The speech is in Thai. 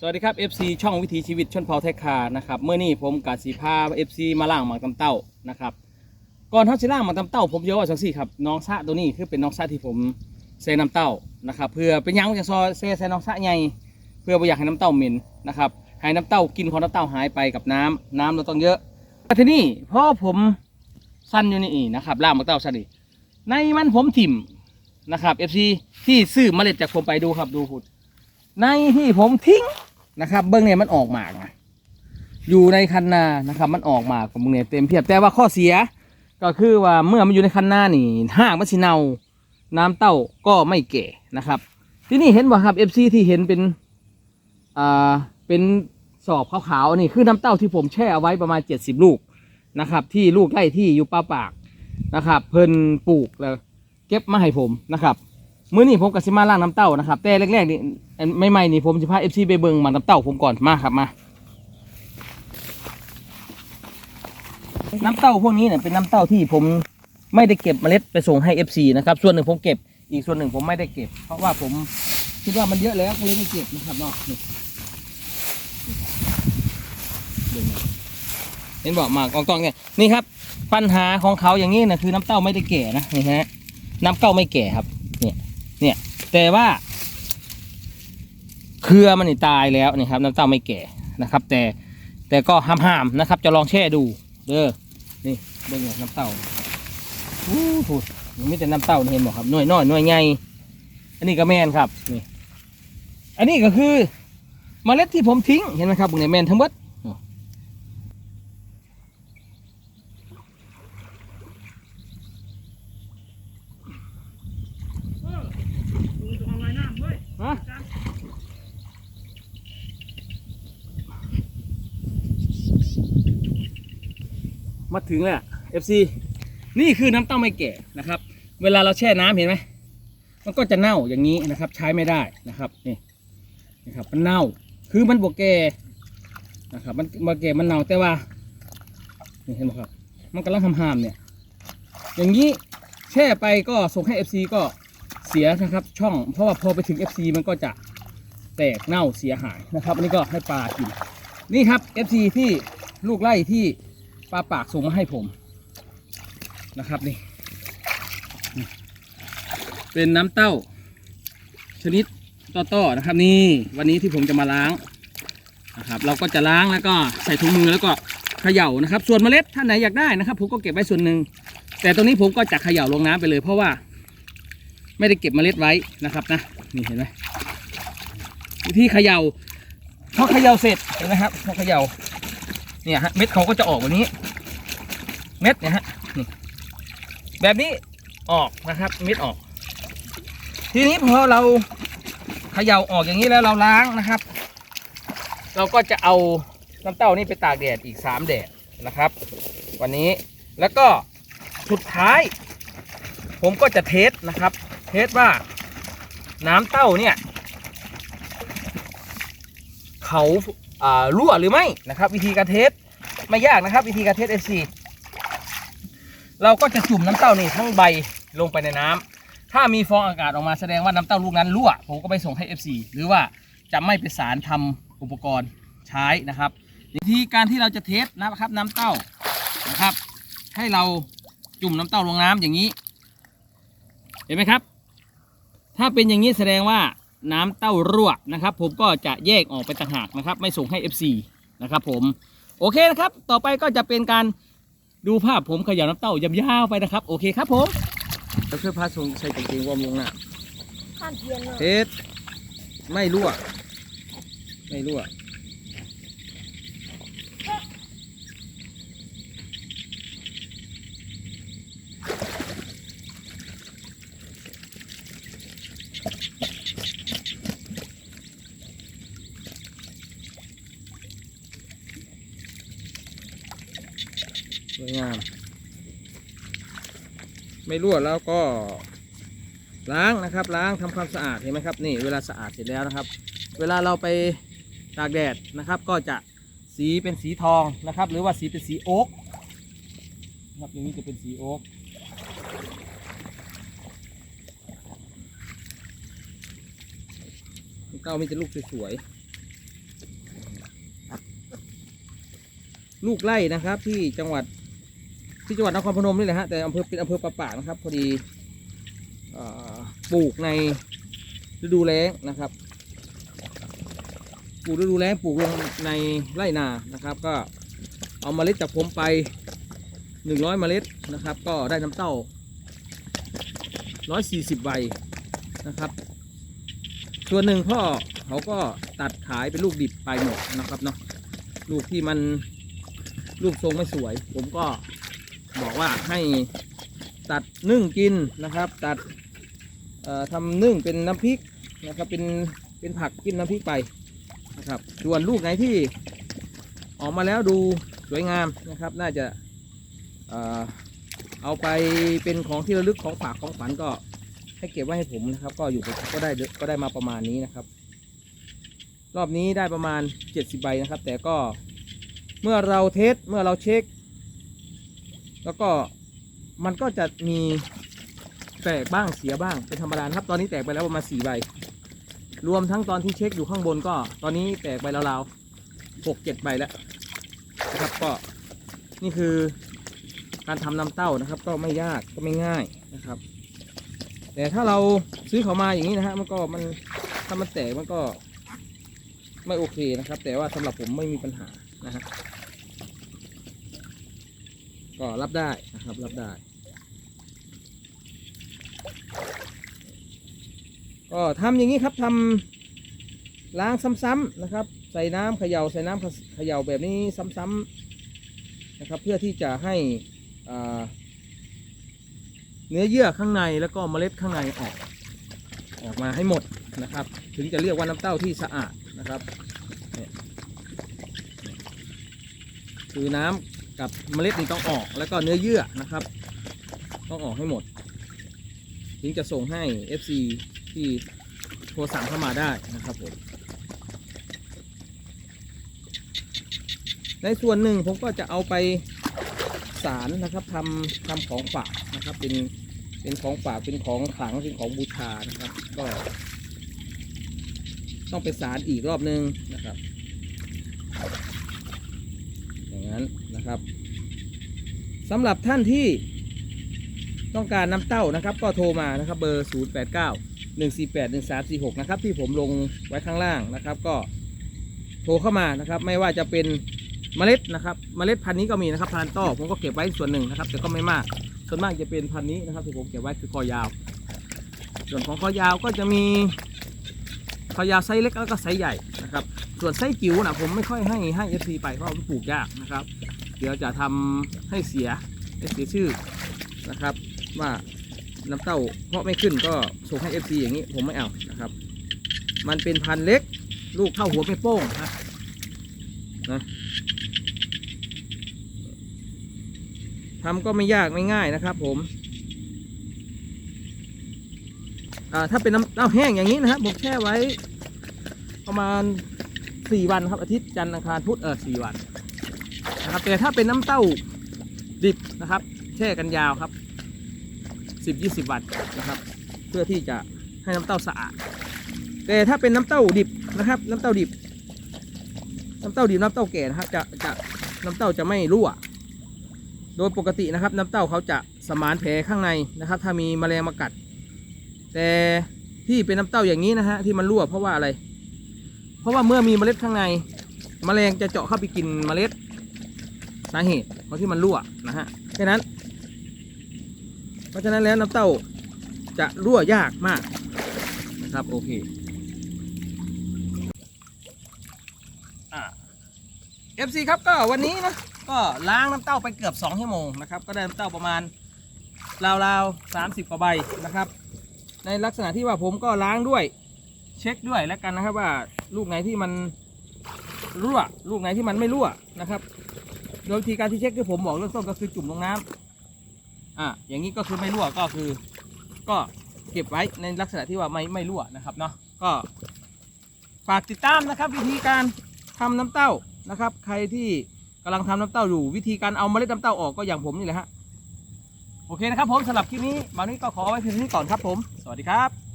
สวัสดีครับ FC ช่องวิถีชีวิตชนเผ่าไทยคานะครับเมื่อนี้ผมกาสีพา FC มาล่างหมากตำเต้านะครับก่อนเขาสิล่างหมากตำเต้า ผมเยอะว่าจังสี่ครับน้องซะตัวนี้คือเป็นน้องซะที่ผมเซน้ำเต้านะครับเพื่อเป็นยังจะซอเซใส่น้องซะใหญ่เพื่อไม่อยากให้น้ำเต้าเหม็นนะครับให้น้ำเต้ากินของน้ำเต้าหายไปกับน้ำน้ำเราต้องเยอะแต่ที่นี้พอผมสั้นอยู่นี่นะครับล่างหมากเต้าสั้นนี่ในมันผมถิ่มนะครับ FC ที่ซื้อเมล็ดจากผมไปดูครับดูพุดในที่ผมทิ้ง นะครับ เบื้องเนี่ยมันออกหมากนะอยู่ในคันนานะครับ มันออกหมากกับมึงเนี่ยเต็มเพียบแต่ว่าข้อเสีย ก็คือว่าเมื่อมันอยู่ในคันนานี่หากมันสิเนาน้ำเต้าก็ไม่แก่นะครับ ที่นี่เห็นบ่ครับเอฟซีที่เห็นเป็นอ่าเป็นสอบขาวๆนี่คือน้ำเต้าที่ผมแช่เอาไว้ประมาณ 70 ลูกนะครับ ที่ลูกไร่ที่อยู่ป้าปากนะครับ เพิ่นปลูกแล้ว เก็บมาให้ผมนะครับ มื้อนี้ผมกับซิมาล่างน้ำเต้านะครับ แต่แรกๆนี่อันใหม่นี่ผมจะพาเอฟซีไปเบิ่งหมันน้ำเต้าผมก่อนมาครับมา น้ำเต้าพวกนี้เนี่ยเป็นน้ำเต้าที่ผมไม่ได้เก็บเมล็ดไปส่งให้เอฟซีนะครับ ส่วนหนึ่งผมเก็บ อีกส่วนหนึ่งผมไม่ได้เก็บ เพราะว่าผมคิดว่ามันเยอะแล้วก็เลยไม่เก็บนะครับเนาะนี่เบิ่งนะเห็นบอกมากองๆเนี่ยนี่ครับ ปัญหาของเขาอย่างนี้นะคือน้ำเต้าไม่ได้แก่นะนี่ฮะน้ำเต้าไม่แก่ครับ เนี่ย แต่ว่า เครือมันนี่ตายแล้วนี่ครับน้ำเต้าไม่แก่นะครับ แต่แต่ก็ห้ามๆนะครับ จะลองแช่ดูเด้อนี่เบิ่งน้ำเต้าอู้ถูดมีแต่น้ำเต้าเห็นบอกครับหน่วยน้อยหน่วยใหญ่อันนี้ก็แมนครับนี่ อันนี้ก็คือเมล็ดที่ผมทิ้งเห็นไหมครับพวกนี้แมนทั้งหมด มาถึงแล้ว FC นี่คือน้ำเต้าไม่แก่นะครับ เวลาเราแช่น้ำเห็นไหมมันก็จะเน่าอย่างนี้นะครับ ใช้ไม่ได้นะครับนี่นะครับมันเน่าคือมันบวกแก่นะครับ มันบวกแก่มันเน่าแต่ว่านี่เห็นไหมครับ มันกำลังทำหามเนี่ย อย่างนี้แช่ไปก็ส่งให้ FC ก็เสียนะครับ ช่อง เพราะว่าพอไปถึง FC มันก็จะแตกเน่าเสียหายนะครับ อันนี้ก็ให้ปลากินนี่ครับ FC ที่ลูกไล่ที่ ปลาปากส่งมาให้ผมนะครับนี่ เป็นน้ำเต้า ชนิดต้อๆนะครับ นี่วันนี้ที่ผมจะมาล้างนะครับ เราก็จะล้างแล้วก็ใส่ถุงมือแล้วก็เขย่านะครับ ส่วนเมล็ดท่านไหนอยากได้นะครับ ผมก็เก็บไว้ส่วนหนึ่งแต่ตรงนี้ผมก็จะเขย่าลงน้ำไปเลย เพราะว่าไม่ได้เก็บเมล็ดไว้นะครับนะนี่เห็นไหมวิธีเขยา่าพอเขย่าเสร็จเห็นไหมครับพอเขย่า เนี่ยฮะเม็ดเขาก็จะออกแบบนี้ เม็ดเนี่ยฮะนี่แบบนี้ออกนะครับ เม็ดออก ทีนี้พอเราเขย่าออกอย่างนี้แล้วเราล้างนะครับ เราก็จะเอาน้ำเต้านี่ไปตากแดดอีกสามแดดนะครับ วันนี้แล้วก็สุดท้าย ผมก็จะเทสนะครับ เทสว่าน้ำเต้าเนี่ย เขาอ่า รั่วหรือไม่นะครับ วิธีการเทสไม่ยากนะครับ วิธีการเทส FC เราก็จะจุ่มน้ำเต้านี่ทั้งใบลงไปในน้ำถ้ามีฟองอากาศออกมาแสดงว่าน้ำเต้าลูกนั้นรั่ว ผมก็ไปส่งให้ FC หรือว่าจะไม่ไปสารทำอุปกรณ์ใช้นะครับวิธีการที่เราจะเทสนะครับน้ำเต้านะครับ ให้เราจุ่มน้ำเต้าลงน้ำอย่างนี้ เห็นไหมครับ ถ้าเป็นอย่างนี้แสดงว่า น้ำเต้ารั่วนะครับ ผมก็จะแยกออกไปต่างหากนะครับ ไม่ส่งให้ FC นะครับ ผมโอเคนะครับ ต่อไปก็จะเป็นการดูภาพผมเขย่าน้ำเต้ายาวๆไปนะครับ โอเคครับผมเราเพื่อพาส่งใส่กางเกงวอร์มลงน้ข้ามเทียนเลยำเทสไม่รั่ว ไม่รั่ว งาม ไม่รั่วแล้วก็ล้างนะครับ ล้างทำความสะอาดเห็นไหมครับนี่เวลาสะอาดเสร็จแล้วนะครับ เวลาเราไปตากแดดนะครับ ก็จะสีเป็นสีทองนะครับ หรือว่าสีเป็นสีโอ๊กนะครับอย่างนี้จะเป็นสีโอ๊กเก้ามีจะลูกสวยๆลูกไล่นะครับที่จังหวัด ที่จังหวัดนครพนมนี่แหละฮะแต่อำเภอเป็นอำเภอปะปากนะครับ พอดีปลูกในฤดูแล้งนะครับปลูกฤดูแล้งปลูกลงในไร่นานะครับ ก็เอาเมล็ดจากผมไป 100 เมล็ดนะครับ ก็ได้น้ำเต้า 140 ใบนะครับส่วนหนึ่งพ่อเขาก็ตัดขายเป็นลูกดิบไปหมดนะครับเนาะลูกที่มันลูกทรงไม่สวย ผมก็ บอกว่าให้ตัดนึ่งกินนะครับ ตัดทำนึ่งเป็นน้ำพริกนะครับเป็นเป็นผักกินน้ำพริกไปนะครับส่วนลูกไหนที่ออกมาแล้วดูสวยงามนะครับ น่าจะเอ่อเอาไปเป็นของที่ระลึกของฝากของขวัญก็ให้เก็บไว้ให้ผมนะครับ ก็อยู่ก็ได้ก็ได้มาประมาณนี้นะครับ รอบนี้ได้ประมาณ 70ใบนะครับ แต่ก็เมื่อเราเทสเมื่อเราเช็ค แล้วก็มันก็จะมีแตกบ้างเสียบ้างเป็นธรรมดานครับ ตอนนี้แตกไปแล้วประมาณ4ใบ รวมทั้งตอนที่เช็คอยู่ข้างบนก็ ตอนนี้แตกไปราวๆหกเจ็ดใบแล้วนะครับก็นี่คือการทำน้ำเต้านะครับ ก็ไม่ยากก็ไม่ง่ายนะครับ แต่ถ้าเราซื้อเขามาอย่างนี้นะฮะมันก็มันถ้ามันแตกมันก็ไม่โอเคนะครับ แต่ว่าสำหรับผมไม่มีปัญหานะฮะ ก็รับได้นะครับรับได้ ก็ทำอย่างนี้ครับทำล้างซ้ำๆนะครับ ใส่น้ำเขย่าใส่น้ำเขย่าแบบนี้ซ้ำๆนะครับ เพื่อที่จะให้เนื้อเยื่อข้างในแล้วก็เมล็ดข้างในออก ออกมาให้หมดนะครับ ถึงจะเรียกว่าน้ำเต้าที่สะอาดนะครับคือน้ำ กับเมล็ดนี่ต้องออกแล้วก็เนื้อเยื่อนะครับ ต้องออกให้หมดถึงจะส่งให้ FC ที่โทรสั่งเข้ามาได้นะครับผมในส่วนหนึ่งผมก็จะเอาไปสารนะครับทำทำของฝากนะครับ เป็นเป็นของฝากเป็นของขลังเป็นของบูชานะครับ ก็ ต้องไปสารอีกรอบนึงนะครับอย่างนั้น นะครับสำหรับท่านที่ต้องการน้ำเต้านะครับ ก็โทรมานะครับเบอร์ 0 8 9 1 4 8 1 3 4 6 นะครับ ที่ผมลงไว้ข้างล่างนะครับ ก็โทรเข้ามานะครับ ไม่ว่าจะเป็นเมล็ดนะครับ เมล็ดพันธุ์นี้ก็มีนะครับพันธุ์ต้อผมก็เก็บไว้ส่วนหนึ่งนะครับ แต่ก็ไม่มาก ส่วนมากจะเป็นพันธุ์นี้นะครับที่ผมเก็บไว้คือคอยาว ส่วนของคอยาวก็จะมีคอยาวไซส์เล็กแล้วก็ไซส์ใหญ่นะครับ ส่วนไซส์จิ๋วนะผมไม่ค่อยให้ให้เอฟซีไปเพราะมันปลูกยากนะครับ เดี๋ยวจะทำให้เสียให้เสียชื่อนะครับ ว่าน้ำเต้าเพราะไม่ขึ้นก็ส่งให้เอฟซีอย่างนี้ผมไม่เอานะครับ มันเป็นพันเล็กลูกเท่าหัวไม่โป้งนะนะทำก็ไม่ยากไม่ง่ายนะครับ ผมอ่าถ้าเป็นน้ำเต้าแห้งอย่างนี้นะครับผมแช่ไว้ประมาณสี่วันครับอาทิตย์จันทร์อังคารพุธเออสี่วัน นะครับ แต่ถ้าเป็นน้ำเต้าดิบนะครับ แช่กันยาวครับสิบยี่สิบวันนะครับ เพื่อที่จะให้น้ำเต้าสะอาด แต่ถ้าเป็นน้ำเต้าดิบนะครับ น้ำเต้าดิบ น้ำเต้าดิบน้ำเต้าแก่นะครับ จะจะน้ำเต้าจะไม่รั่ว โดยปกตินะครับ น้ำเต้าเขาจะสมานแผลข้างในนะครับ ถ้ามีแมลงมากัด แต่ที่เป็นน้ำเต้าอย่างนี้นะฮะที่มันรั่วเพราะว่าอะไร เพราะว่าเมื่อมีเมล็ดข้างในแมลงจะเจาะเข้าไปกินเมล็ด สาเหตุเพราะที่มันรั่วนะฮะแค่นั้น เพราะฉะนั้นแล้วน้ำเต้าจะรั่วยากมากนะครับโอเคเอ่า FC ครับก็วันนี้นะก็ล้างน้ำเต้าไปเกือบ2ชั่วโมงนะครับก็ได้น้ำเต้าประมาณราวๆ30กว่าใบนะครับ ในลักษณะที่ว่าผมก็ล้างด้วย เช็คด้วยแล้วกันนะครับว่าลูกไหนที่มันรั่ว ลูกไหนที่มันไม่รั่วนะครับ โดยวิธีการที่เช็คที่ผมบอกเรื่องต้นก็คือจุ่มลงน้ำอะอย่างนี้ก็คือไม่รั่วก็คือ ก็เก็บไว้ในลักษณะที่ว่าไม่ไม่รั่วนะครับเนาะก็ฝากติดตามนะครับ วิธีการทำน้ำเต้านะครับ ใครที่กำลังทำน้ำเต้าอยู่ วิธีการเอาเมล็ดน้ำเต้าออกก็อย่างผมนี่แหละฮะโอเคนะครับผมสำหรับคลิปนี้มานี้ก็ขอไว้เพียงเท่านี้ก่อนครับผม สวัสดีครับ